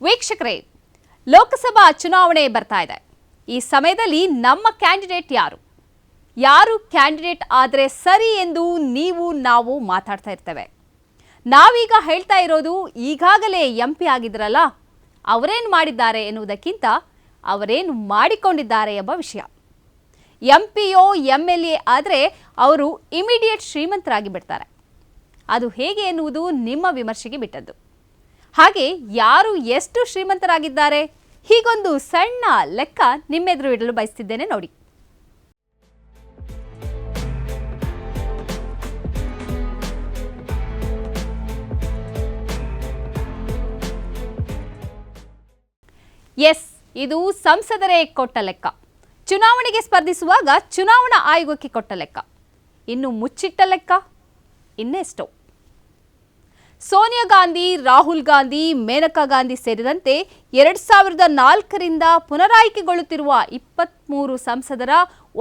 ವೀಕ್ಷಕರೇ, ಲೋಕಸಭಾ ಚುನಾವಣೆ ಬರ್ತಾ ಇದೆ. ಈ ಸಮಯದಲ್ಲಿ ನಮ್ಮ ಕ್ಯಾಂಡಿಡೇಟ್ ಯಾರು? ಯಾರು ಕ್ಯಾಂಡಿಡೇಟ್ ಆದರೆ ಸರಿ ಎಂದು ನೀವು, ನಾವು ಮಾತಾಡ್ತಾ ಇರ್ತೇವೆ. ನಾವೀಗ ಹೇಳ್ತಾ ಇರೋದು ಈಗಾಗಲೇ ಎಂ ಪಿ ಆಗಿದ್ರಲ್ಲ, ಅವರೇನು ಮಾಡಿದ್ದಾರೆ ಎನ್ನುವುದಕ್ಕಿಂತ ಅವರೇನು ಮಾಡಿಕೊಂಡಿದ್ದಾರೆ ಎಂಬ ವಿಷಯ. ಎಂ ಪಿಯೋ ಎಂ ಎಲ್ ಎ ಆದರೆ ಅವರು ಇಮಿಡಿಯೇಟ್ ಶ್ರೀಮಂತರಾಗಿ ಬಿಡ್ತಾರೆ ಅದು ಹೇಗೆ ಎನ್ನುವುದು ನಿಮ್ಮ ವಿಮರ್ಶೆಗೆ ಬಿಟ್ಟದ್ದು. ಹಾಗೆ ಯಾರು ಎಷ್ಟು ಶ್ರೀಮಂತರಾಗಿದ್ದಾರೆ? ಹೀಗೊಂದು ಸಣ್ಣ ಲೆಕ್ಕ ನಿಮ್ಮೆದುರು ಇಡಲು ಬಯಸ್ತಿದ್ದೇನೆ ನೋಡಿ. ಎಸ್ ಇದು ಸಂಸದರೇ ಕೊಟ್ಟ ಲೆಕ್ಕ. ಚುನಾವಣೆಗೆ ಸ್ಪರ್ಧಿಸುವಾಗ ಚುನಾವಣಾ ಆಯೋಗಕ್ಕೆ ಕೊಟ್ಟ ಲೆಕ್ಕ. ಇನ್ನು ಮುಚ್ಚಿಟ್ಟ ಲೆಕ್ಕ? ಇನ್ನೆಷ್ಟೋ. ಸೋನಿಯಾ ಗಾಂಧಿ, ರಾಹುಲ್ ಗಾಂಧಿ, ಮೇನಕಾ ಗಾಂಧಿ ಸೇರಿದಂತೆ ಎರಡ್ ಸಾವಿರದ ನಾಲ್ಕರಿಂದ ಪುನರಾಯ್ಕೆಗೊಳ್ಳುತ್ತಿರುವ ಇಪ್ಪತ್ತ್ಮೂರು ಸಂಸದರ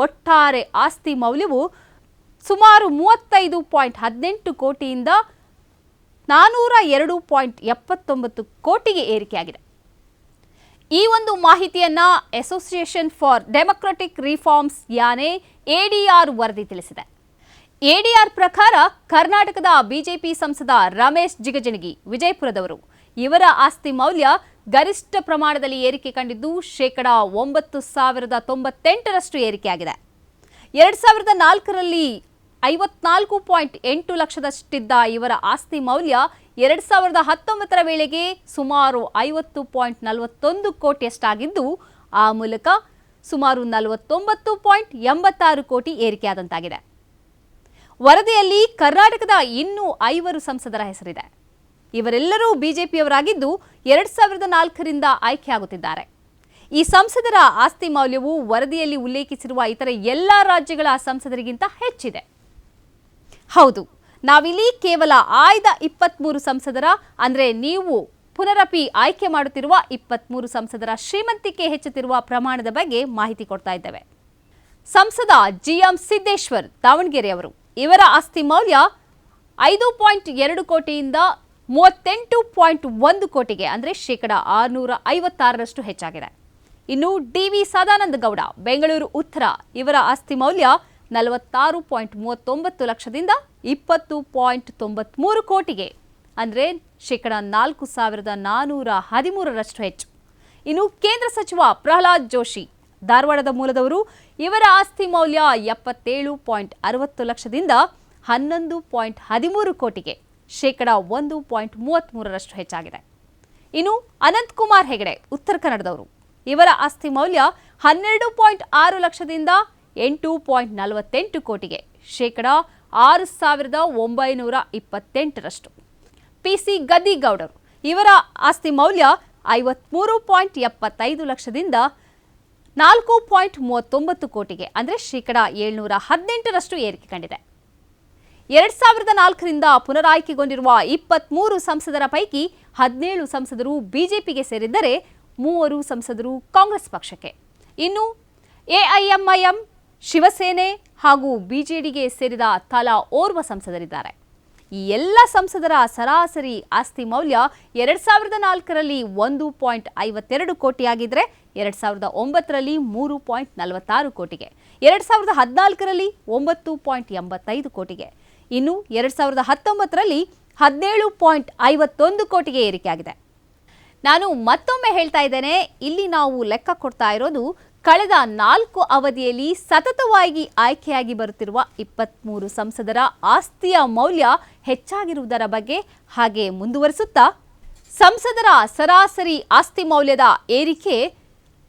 ಒಟ್ಟಾರೆ ಆಸ್ತಿ ಮೌಲ್ಯವು ಸುಮಾರು ಮೂವತ್ತೈದು ಪಾಯಿಂಟ್ ಹದಿನೆಂಟು ಕೋಟಿಯಿಂದ ನಾನೂರ ಎರಡು ಪಾಯಿಂಟ್ ಎಪ್ಪತ್ತೊಂಬತ್ತು ಕೋಟಿಗೆ ಏರಿಕೆಯಾಗಿದೆ. ಈ ಒಂದು ಮಾಹಿತಿಯನ್ನು ಅಸೋಸಿಯೇಷನ್ ಫಾರ್ ಡೆಮೊಕ್ರೆಟಿಕ್ ರಿಫಾರ್ಮ್ಸ್ ಯಾನೆ ಎಡಿಆರ್ ವರದಿ ತಿಳಿಸಿದೆ. ಎಡಿಆರ್ ಪ್ರಕಾರ ಕರ್ನಾಟಕದ ಬಿಜೆಪಿ ಸಂಸದ ರಮೇಶ್ ಜಿಗಜಿಣಗಿ ವಿಜಯಪುರದವರು. ಇವರ ಆಸ್ತಿ ಮೌಲ್ಯ ಗರಿಷ್ಠ ಪ್ರಮಾಣದಲ್ಲಿ ಏರಿಕೆ ಕಂಡಿದ್ದು ಶೇಕಡ ಒಂಬತ್ತು ಸಾವಿರದ ತೊಂಬತ್ತೆಂಟರಷ್ಟು ಏರಿಕೆಯಾಗಿದೆ. ಎರಡು ಸಾವಿರದ ನಾಲ್ಕರಲ್ಲಿ ಐವತ್ನಾಲ್ಕು ಪಾಯಿಂಟ್ ಎಂಟು ಲಕ್ಷದಷ್ಟಿದ್ದ ಇವರ ಆಸ್ತಿ ಮೌಲ್ಯ ಎರಡು ಸಾವಿರದ ಹತ್ತೊಂಬತ್ತರ ವೇಳೆಗೆ ಸುಮಾರು ಐವತ್ತು ಪಾಯಿಂಟ್ ನಲವತ್ತೊಂದು ಕೋಟಿಯಷ್ಟಾಗಿದ್ದು, ಆ ಮೂಲಕ ಸುಮಾರು ನಲವತ್ತೊಂಬತ್ತು ಪಾಯಿಂಟ್ ಎಂಬತ್ತಾರು ಕೋಟಿ ಏರಿಕೆಯಾದಂತಾಗಿದೆ. ವರದಿಯಲ್ಲಿ ಕರ್ನಾಟಕದ ಇನ್ನೂ ಐವರು ಸಂಸದರ ಹೆಸರಿದೆ. ಇವರೆಲ್ಲರೂ ಬಿಜೆಪಿಯವರಾಗಿದ್ದು ಎರಡ್ ಸಾವಿರದ ನಾಲ್ಕರಿಂದ ಆಯ್ಕೆಯಾಗುತ್ತಿದ್ದಾರೆ. ಈ ಸಂಸದರ ಆಸ್ತಿ ಮೌಲ್ಯವು ವರದಿಯಲ್ಲಿ ಉಲ್ಲೇಖಿಸಿರುವ ಇತರ ಎಲ್ಲಾ ರಾಜ್ಯಗಳ ಸಂಸದರಿಗಿಂತ ಹೆಚ್ಚಿದೆ. ಹೌದು, ನಾವಿಲ್ಲಿ ಕೇವಲ ಆಯ್ದ ಇಪ್ಪತ್ಮೂರು ಸಂಸದರ, ಅಂದರೆ ನೀವು ಪುನರಪಿ ಆಯ್ಕೆ ಮಾಡುತ್ತಿರುವ ಇಪ್ಪತ್ಮೂರು ಸಂಸದರ ಶ್ರೀಮಂತಿಕೆ ಹೆಚ್ಚುತ್ತಿರುವ ಪ್ರಮಾಣದ ಬಗ್ಗೆ ಮಾಹಿತಿ ಕೊಡ್ತಾ ಇದ್ದೇವೆ. ಸಂಸದ ಜಿಎಂ ಸಿದ್ದೇಶ್ವರ್ ದಾವಣಗೆರೆಯವರು. ಇವರ ಆಸ್ತಿ ಮೌಲ್ಯ ಐದು ಪಾಯಿಂಟ್ ಎರಡು ಕೋಟಿಯಿಂದ ಮೂವತ್ತೆಂಟು ಪಾಯಿಂಟ್ ಒಂದು ಕೋಟಿಗೆ, ಅಂದರೆ ಶೇಕಡ ಆರುನೂರ ಐವತ್ತಾರರಷ್ಟು ಹೆಚ್ಚಾಗಿದೆ. ಇನ್ನು ಡಿ ವಿ ಸದಾನಂದ ಗೌಡ, ಬೆಂಗಳೂರು ಉತ್ತರ, ಇವರ ಆಸ್ತಿ ಮೌಲ್ಯ ನಲವತ್ತಾರು ಪಾಯಿಂಟ್ ಮೂವತ್ತೊಂಬತ್ತು ಲಕ್ಷದಿಂದ ಇಪ್ಪತ್ತು ಪಾಯಿಂಟ್ ತೊಂಬತ್ಮೂರು ಕೋಟಿಗೆ, ಅಂದರೆ ಶೇಕಡ ನಾಲ್ಕು ಸಾವಿರದ ನಾನ್ನೂರ ಹದಿಮೂರರಷ್ಟು ಹೆಚ್ಚು. ಇನ್ನು ಕೇಂದ್ರ ಸಚಿವ ಪ್ರಹ್ಲಾದ್ ಜೋಶಿ ಧಾರವಾಡದ ಮೂಲದವರು. ಇವರ ಆಸ್ತಿ ಮೌಲ್ಯ ಎಪ್ಪತ್ತೇಳು ಪಾಯಿಂಟ್ ಅರವತ್ತು ಲಕ್ಷದಿಂದ ಹನ್ನೊಂದು ಪಾಯಿಂಟ್ ಹದಿಮೂರು ಕೋಟಿಗೆ ಶೇಕಡ ಒಂದು ಪಾಯಿಂಟ್ ಮೂವತ್ತ್ಮೂರರಷ್ಟು ಹೆಚ್ಚಾಗಿದೆ. ಇನ್ನು ಅನಂತ್ ಕುಮಾರ್ ಹೆಗಡೆ, ಉತ್ತರ ಕನ್ನಡದವರು. ಇವರ ಆಸ್ತಿ ಮೌಲ್ಯ ಹನ್ನೆರಡು ಪಾಯಿಂಟ್ ಆರು ಲಕ್ಷದಿಂದ ಎಂಟು ಪಾಯಿಂಟ್ ನಲವತ್ತೆಂಟು ಕೋಟಿಗೆ ಶೇಕಡ ಆರು ಸಾವಿರದ ಒಂಬೈನೂರ ಇಪ್ಪತ್ತೆಂಟರಷ್ಟು. ಪಿ ಸಿ ಗದ್ದಿಗೌಡರು, ಇವರ ಆಸ್ತಿ ಮೌಲ್ಯ ಐವತ್ಮೂರು ಪಾಯಿಂಟ್ ಎಪ್ಪತ್ತೈದು ಲಕ್ಷದಿಂದ ನಾಲ್ಕು ಪಾಯಿಂಟ್ ಮೂವತ್ತೊಂಬತ್ತು ಕೋಟಿಗೆ, ಅಂದರೆ ಶೇಕಡ ಏಳ್ನೂರ ಹದಿನೆಂಟರಷ್ಟು ಏರಿಕೆ ಕಂಡಿದೆ. ಎರಡ್ ಸಾವಿರದ ನಾಲ್ಕರಿಂದ ಪುನರಾಯ್ಕೆಗೊಂಡಿರುವ ಇಪ್ಪತ್ಮೂರು ಸಂಸದರ ಪೈಕಿ ಹದಿನೇಳು ಸಂಸದರು ಬಿಜೆಪಿಗೆ ಸೇರಿದ್ದರೆ ಮೂವರು ಸಂಸದರು ಕಾಂಗ್ರೆಸ್ ಪಕ್ಷಕ್ಕೆ. ಇನ್ನು ಎಐಎಂಐಎಂ, ಶಿವಸೇನೆ ಹಾಗೂ ಬಿಜೆಡಿಗೆ ಸೇರಿದ ತಲಾ ಓರ್ವ ಸಂಸದರಿದ್ದಾರೆ. ಈ ಎಲ್ಲ ಸಂಸದರ ಸರಾಸರಿ ಆಸ್ತಿ ಮೌಲ್ಯ ಎರಡ್ ಸಾವಿರದ ನಾಲ್ಕರಲ್ಲಿ ಒಂದು ಪಾಯಿಂಟ್ ಐವತ್ತೆರಡು ಕೋಟಿಯಾಗಿದ್ದರೆ ಎರಡ್ ಸಾವಿರದ ಒಂಬತ್ತರಲ್ಲಿ ಮೂರು ಪಾಯಿಂಟ್ ನಲವತ್ತಾರು ಕೋಟಿಗೆ, ಎರಡ್ ಸಾವಿರದ ಹದಿನಾಲ್ಕರಲ್ಲಿ ಒಂಬತ್ತು ಪಾಯಿಂಟ್ ಎಂಬತ್ತೈದು ಕೋಟಿಗೆ, ಇನ್ನು ಎರಡ್ ಸಾವಿರದ ಹತ್ತೊಂಬತ್ತರಲ್ಲಿ ಹದಿನೇಳು ಪಾಯಿಂಟ್ ಐವತ್ತೊಂದು ಕೋಟಿಗೆ ಏರಿಕೆಯಾಗಿದೆ. ನಾನು ಮತ್ತೊಮ್ಮೆ ಹೇಳ್ತಾ ಇದ್ದೇನೆ, ಇಲ್ಲಿ ನಾವು ಲೆಕ್ಕ ಕೊಡ್ತಾ ಇರೋದು ಕಳೆದ ನಾಲ್ಕು ಅವಧಿಯಲ್ಲಿ ಸತತವಾಗಿ ಆಯ್ಕೆಯಾಗಿ ಬರುತ್ತಿರುವ ಇಪ್ಪತ್ತ್ಮೂರು ಸಂಸದರ ಆಸ್ತಿಯ ಮೌಲ್ಯ ಹೆಚ್ಚಾಗಿರುವುದರ ಬಗ್ಗೆ ಹಾಗೆ ಮುಂದುವರಿಸುತ್ತಾ, ಸಂಸದರ ಸರಾಸರಿ ಆಸ್ತಿ ಮೌಲ್ಯದ ಏರಿಕೆ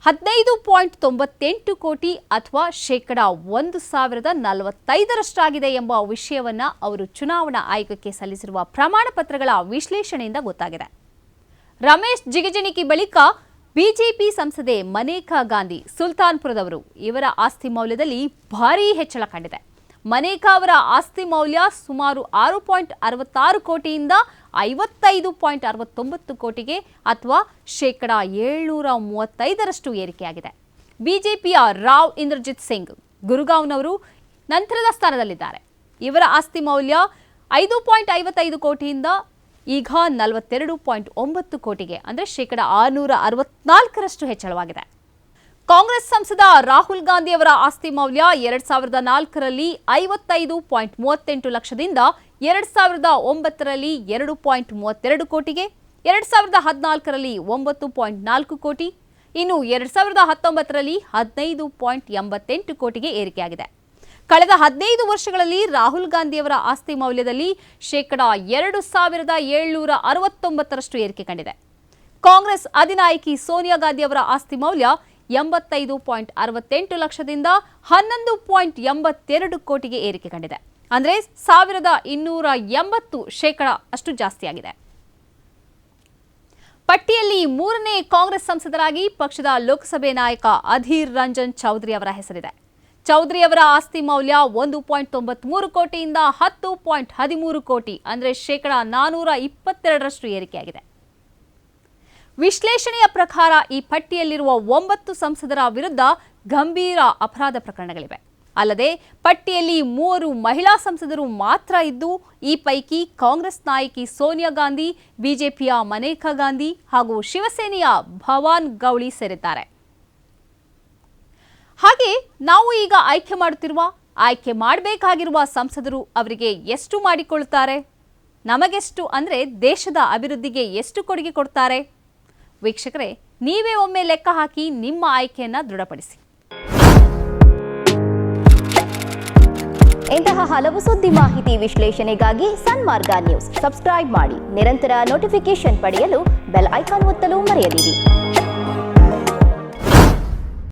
ಹದಿನೈದು ಪಾಯಿಂಟ್ ತೊಂಬತ್ತೆಂಟು ಕೋಟಿ ಅಥವಾ ಶೇಕಡ ಒಂದು ಸಾವಿರದ ನಲವತ್ತೈದರಷ್ಟಾಗಿದೆ ಎಂಬ ವಿಷಯವನ್ನು ಅವರು ಚುನಾವಣಾ ಆಯೋಗಕ್ಕೆ ಸಲ್ಲಿಸಿರುವ ಪ್ರಮಾಣ ಪತ್ರಗಳ ವಿಶ್ಲೇಷಣೆಯಿಂದ ಗೊತ್ತಾಗಿದೆ. ರಮೇಶ್ ಜಿಗಜಿಣಿಕಿ ಬಳಿಕ ಬಿಜೆಪಿ ಸಂಸದೆ ಮನೇಕಾ ಗಾಂಧಿ ಸುಲ್ತಾನ್ಪುರದವರು ಇವರ ಆಸ್ತಿ ಮೌಲ್ಯದಲ್ಲಿ ಭಾರೀ ಹೆಚ್ಚಳ ಕಂಡಿದೆ. ಮನೇಕಾ ಅವರ ಆಸ್ತಿ ಮೌಲ್ಯ ಸುಮಾರು ಆರು ಪಾಯಿಂಟ್ ಅರವತ್ತಾರು ಕೋಟಿಯಿಂದ ಐವತ್ತೈದು ಪಾಯಿಂಟ್ ಅರವತ್ತೊಂಬತ್ತು ಕೋಟಿಗೆ ಅಥವಾ ಶೇಕಡ ಏಳ್ನೂರ ಮೂವತ್ತೈದರಷ್ಟು ಏರಿಕೆಯಾಗಿದೆ. ಬಿಜೆಪಿಯ ರಾವ್ ಇಂದ್ರಜಿತ್ ಸಿಂಗ್ ಗುರುಗಾಂವ್ನವರು ನಂತರದ ಸ್ಥಾನದಲ್ಲಿದ್ದಾರೆ. ಇವರ ಆಸ್ತಿ ಮೌಲ್ಯ ಐದು ಪಾಯಿಂಟ್ ಐವತ್ತೈದು ಕೋಟಿಯಿಂದ ಈಗ ನಲವತ್ತೆರಡು ಪಾಯಿಂಟ್ ಒಂಬತ್ತು ಕೋಟಿಗೆ, ಅಂದರೆ ಶೇಕಡ ಆರುನೂರ ಅರವತ್ನಾಲ್ಕರಷ್ಟು ಹೆಚ್ಚಳವಾಗಿದೆ. ಕಾಂಗ್ರೆಸ್ ಸಂಸದ ರಾಹುಲ್ ಗಾಂಧಿ ಅವರ ಆಸ್ತಿ ಮೌಲ್ಯ ಎರಡ್ ಸಾವಿರದ ನಾಲ್ಕರಲ್ಲಿ ಐವತ್ತೈದು ಪಾಯಿಂಟ್ ಮೂವತ್ತೆಂಟು ಲಕ್ಷದಿಂದ ಎರಡ್ ಸಾವಿರದ ಒಂಬತ್ತರಲ್ಲಿ ಎರಡು ಪಾಯಿಂಟ್ ಮೂವತ್ತೆರಡು ಕೋಟಿಗೆ, ಎರಡ್ ಸಾವಿರದ ಹದಿನಾಲ್ಕರಲ್ಲಿ ಒಂಬತ್ತು ಪಾಯಿಂಟ್ ನಾಲ್ಕು ಕೋಟಿ, ಇನ್ನು ಎರಡ್ ಸಾವಿರದ ಹತ್ತೊಂಬತ್ತರಲ್ಲಿ ಹದಿನೈದು ಪಾಯಿಂಟ್ ಎಂಬತ್ತೆಂಟು ಕೋಟಿಗೆ ಏರಿಕೆಯಾಗಿದೆ. ಕಳೆದ ಹದಿನೈದು ವರ್ಷಗಳಲ್ಲಿ ರಾಹುಲ್ ಗಾಂಧಿಯವರ ಆಸ್ತಿ ಮೌಲ್ಯದಲ್ಲಿ ಶೇಕಡ ಎರಡು ಸಾವಿರದ ಏಳ್ನೂರ ಅರವತ್ತೊಂಬತ್ತರಷ್ಟು ಏರಿಕೆ ಕಂಡಿದೆ. ಕಾಂಗ್ರೆಸ್ ಅಧಿನಾಯಕಿ ಸೋನಿಯಾ ಗಾಂಧಿ ಅವರ ಆಸ್ತಿ ಮೌಲ್ಯ ಎಂಬತ್ತೈದು ಪಾಯಿಂಟ್ ಅರವತ್ತೆಂಟು ಲಕ್ಷದಿಂದ ಹನ್ನೊಂದು ಪಾಯಿಂಟ್ ಎಂಬತ್ತೆರಡು ಕೋಟಿಗೆ ಏರಿಕೆ ಕಂಡಿದೆ. ಅಂದರೆ ಸಾವಿರದ ಇನ್ನೂರ ಎಂಬತ್ತು ಶೇಕಡ ಅಷ್ಟು ಜಾಸ್ತಿಯಾಗಿದೆ. ಪಟ್ಟಿಯಲ್ಲಿ ಮೂರನೇ ಕಾಂಗ್ರೆಸ್ ಸಂಸದರಾಗಿ ಪಕ್ಷದ ಲೋಕಸಭೆ ನಾಯಕ ಅಧೀರ್ ರಂಜನ್ ಚೌಧರಿ ಅವರ ಹೆಸರಿದೆ. ಚೌಧರಿ ಅವರ ಆಸ್ತಿ ಮೌಲ್ಯ ಒಂದು ಪಾಯಿಂಟ್ ತೊಂಬತ್ಮೂರು ಕೋಟಿಯಿಂದ ಹತ್ತು ಪಾಯಿಂಟ್ ಹದಿಮೂರು ಕೋಟಿ ಅಂದರೆ ಶೇಕಡ ನಾನೂರ ಇಪ್ಪತ್ತೆರಡರಷ್ಟು ಏರಿಕೆಯಾಗಿದೆ. ವಿಶ್ಲೇಷಣೆಯ ಪ್ರಕಾರ ಈ ಪಟ್ಟಿಯಲ್ಲಿರುವ ಒಂಬತ್ತು ಸಂಸದರ ವಿರುದ್ಧ ಗಂಭೀರ ಅಪರಾಧ ಪ್ರಕರಣಗಳಿವೆ. ಅಲ್ಲದೆ ಪಟ್ಟಿಯಲ್ಲಿ ಮೂವರು ಮಹಿಳಾ ಸಂಸದರು ಮಾತ್ರ ಇದ್ದು, ಈ ಪೈಕಿ ಕಾಂಗ್ರೆಸ್ ನಾಯಕಿ ಸೋನಿಯಾ ಗಾಂಧಿ, ಬಿಜೆಪಿಯ ಮನೇಕಾ ಗಾಂಧಿ ಹಾಗೂ ಶಿವಸೇನೆಯ ಭವಾನ್ ಗೌಳಿ ಸೇರಿದ್ದಾರೆ. ಹಾಗೆ ನಾವು ಈಗ ಆಯ್ಕೆ ಮಾಡುತ್ತಿರುವ, ಆಯ್ಕೆ ಮಾಡಬೇಕಾಗಿರುವ ಸಂಸದರು ಅವರಿಗೆ ಎಷ್ಟು ಮಾಡಿಕೊಳ್ಳುತ್ತಾರೆ ನಮಗೆಷ್ಟು ಅಂದರೆ ದೇಶದ ಅಭಿವೃದ್ಧಿಗೆ ಎಷ್ಟು ಕೊಡುಗೆ ಕೊಡ್ತಾರೆ? ವೀಕ್ಷಕರೇ, ನೀವೇ ಒಮ್ಮೆ ಲೆಕ್ಕ ಹಾಕಿ ನಿಮ್ಮ ಆಯ್ಕೆಯನ್ನು ದೃಢಪಡಿಸಿ. ಇಂತಹ ಹಲವು ಸುದ್ದಿ ಮಾಹಿತಿ ವಿಶ್ಲೇಷಣೆಗಾಗಿ ಸನ್ಮಾರ್ಗ ನ್ಯೂಸ್. ಸಬ್ಸ್ಕ್ರೈಬ್ ಮಾಡಿ, ನಿರಂತರ ನೋಟಿಫಿಕೇಶನ್ ಪಡೆಯಲು ಬೆಲ್ ಐಕಾನ್ ಒತ್ತಲು ಮರೆಯದಿರಿ.